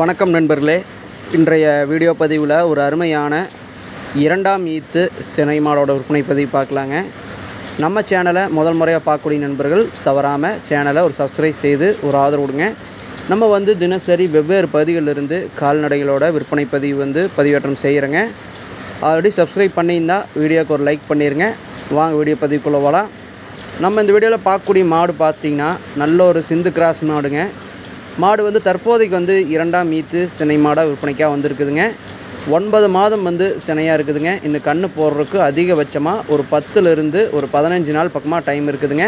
வணக்கம் நண்பர்களே. இன்றைய வீடியோ பதிவில் ஒரு அருமையான இரண்டாம் ஈத்து சினை மாடோட விற்பனை பதிவு பார்க்கலாங்க. நம்ம சேனலை முதல் முறையாக பார்க்கக்கூடிய நண்பர்கள் தவறாமல் சேனலை ஒரு சப்ஸ்கிரைப் செய்து ஒரு ஆதரவு கொடுங்க. நம்ம வந்து தினசரி வெவ்வேறு பகுதிகளிலிருந்து கால்நடைகளோட விற்பனை பதிவு வந்து பதிவேற்றம் செய்கிறேங்க ஆல்ரெடி சப்ஸ்கிரைப் பண்ணியிருந்தால் வீடியோக்கு ஒரு லைக் பண்ணிடுங்க வாங்க வீடியோ பதிவுக்குள்ளே போகலாம் நம்ம இந்த வீடியோவில் பார்க்கக்கூடிய மாடு பார்த்துட்டிங்கன்னா நல்ல ஒரு சிந்து கிராஸ் மாடுங்க. மாடு வந்து தற்போதைக்கு வந்து இரண்டாம் ஈத்து சினை மாடாக விற்பனைக்காக வந்திருக்குதுங்க. ஒன்பது மாதம் வந்து சினையாக இருக்குதுங்க. இன்னும் கன்று போடுறதுக்கு அதிகபட்சமாக ஒரு பத்துலேருந்து ஒரு பதினஞ்சு நாள் பக்கமாக டைம் இருக்குதுங்க.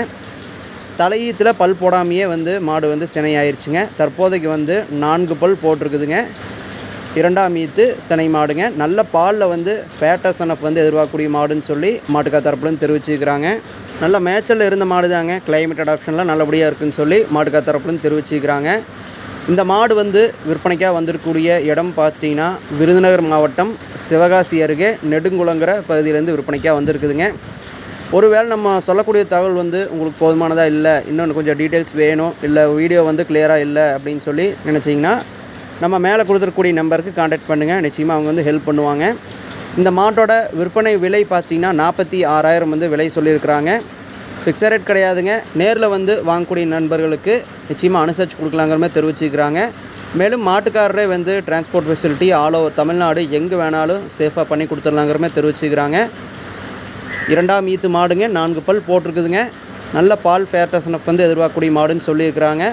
தலையீத்தில் பல் போடாமையே வந்து மாடு வந்து சினையாயிருச்சுங்க. தற்போதைக்கு வந்து நான்கு பல் போட்டிருக்குதுங்க. இரண்டாம் ஈத்து சினை மாடுங்க. நல்ல பாலில் வந்து ஃபேட்டசனப் வந்து எதிர்பார்க்கக்கூடிய மாடுன்னு சொல்லி மாட்டுக்கா தரப்புலன்னு தெரிவிச்சுக்கிறாங்க. நல்ல மேய்ச்சல் இருந்த மாடு தாங்க கிளைமேட் அடாப்ஷன்லாம் நல்லபடியாக இருக்குன்னு சொல்லி மாட்டுக்கா தரப்புலன்னு தெரிவிச்சுக்கிறாங்க. இந்த மாடு வந்து விற்பனைக்காக வந்திருக்கக்கூடிய இடம் பார்த்துட்டிங்கன்னா விருதுநகர் மாவட்டம் சிவகாசி அருகே நெடுங்குளங்கிற பகுதியிலேருந்து விற்பனைக்காக வந்திருக்குதுங்க. ஒருவேளை நம்ம சொல்லக்கூடிய தகவல் வந்து உங்களுக்கு போதுமானதாக இல்லை இன்னொன்று கொஞ்சம் டீட்டெயில்ஸ் வேணும் இல்லை வீடியோ வந்து கிளியராக இல்லை அப்படின்னு சொல்லி நினச்சிங்கன்னா நம்ம மேலே கொடுத்துருக்கூடிய நம்பருக்கு காண்டாக்ட் பண்ணுங்கள் நிச்சயமாக அவங்க வந்து ஹெல்ப் பண்ணுவாங்க. இந்த மாட்டோட விற்பனை விலை பார்த்தீங்கன்னா நாற்பத்தி ஆறாயிரம் வந்து விலை சொல்லியிருக்கிறாங்க. ஃபிக்ஸட் ரேட் கிடையாதுங்க. நேரில் வந்து வாங்கக்கூடிய நண்பர்களுக்கு நிச்சயமாக அனுசரித்து கொடுக்கலாங்கிற மாதிரி தெரிவிச்சுக்கிறாங்க. மேலும் மாட்டுக்காரரே வந்து transport facility all over Tamil Nadu எங்கே வேணாலும் சேஃபாக பண்ணி கொடுத்துடலாங்கிற மாதிரி தெரிவிச்சுக்கிறாங்க. இரண்டாம் ஈத்து மாடுங்க நான்கு பல் போட்டிருக்குதுங்க. நல்ல பால் ஃபேர்டஸ்னப் வந்து எதிர்பார்க்கக்கூடிய மாடுன்னு சொல்லியிருக்கிறாங்க.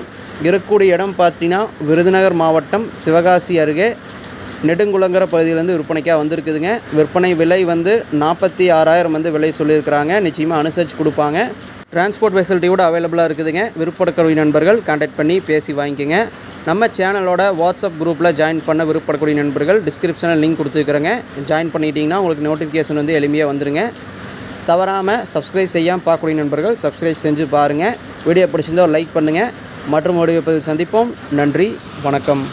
இருக்கக்கூடிய இடம் பார்த்தீங்கன்னா விருதுநகர் மாவட்டம் சிவகாசி அருகே. நெடுங்குளங்கிற பகுதியிலேருந்து விற்பனைக்காக வந்திருக்குதுங்க. விற்பனை விலை வந்து நாற்பத்தி ஆறாயிரம் வந்து விலை சொல்லியிருக்கிறாங்க. நிச்சயமாக அனுசரித்து கொடுப்பாங்க. டிரான்ஸ்போர்ட் ஃபெசிலிட்டியோட அவைலபிளாக இருக்குதுங்க. விருப்பப்படக்கூடிய நண்பர்கள் கான்டாக்ட் பண்ணி பேசி வாங்கிக்கோங்க. நம்ம சேனலோட வாட்ஸ்அப் குரூப்பில் ஜாயின் பண்ண விருப்பப்படக்கூடிய நண்பர்கள் டிஸ்கிரிப்ஷனில் லிங்க் கொடுத்துருக்குறேங்க. ஜாயின் பண்ணிட்டீங்கன்னா உங்களுக்கு நோட்டிஃபிகேஷன் வந்து எளிமையாக வந்துருங்க. தவறாமல் சப்ஸ்கிரைப் செய்யாமல் பார்க்கக்கூடிய நண்பர்கள் சப்ஸ்கிரைப் செஞ்சு பாருங்கள் வீடியோ பிடிச்சிருந்தால் லைக் பண்ணுங்கள் மற்றும் வீடியோ சந்திப்போம். நன்றி. வணக்கம்.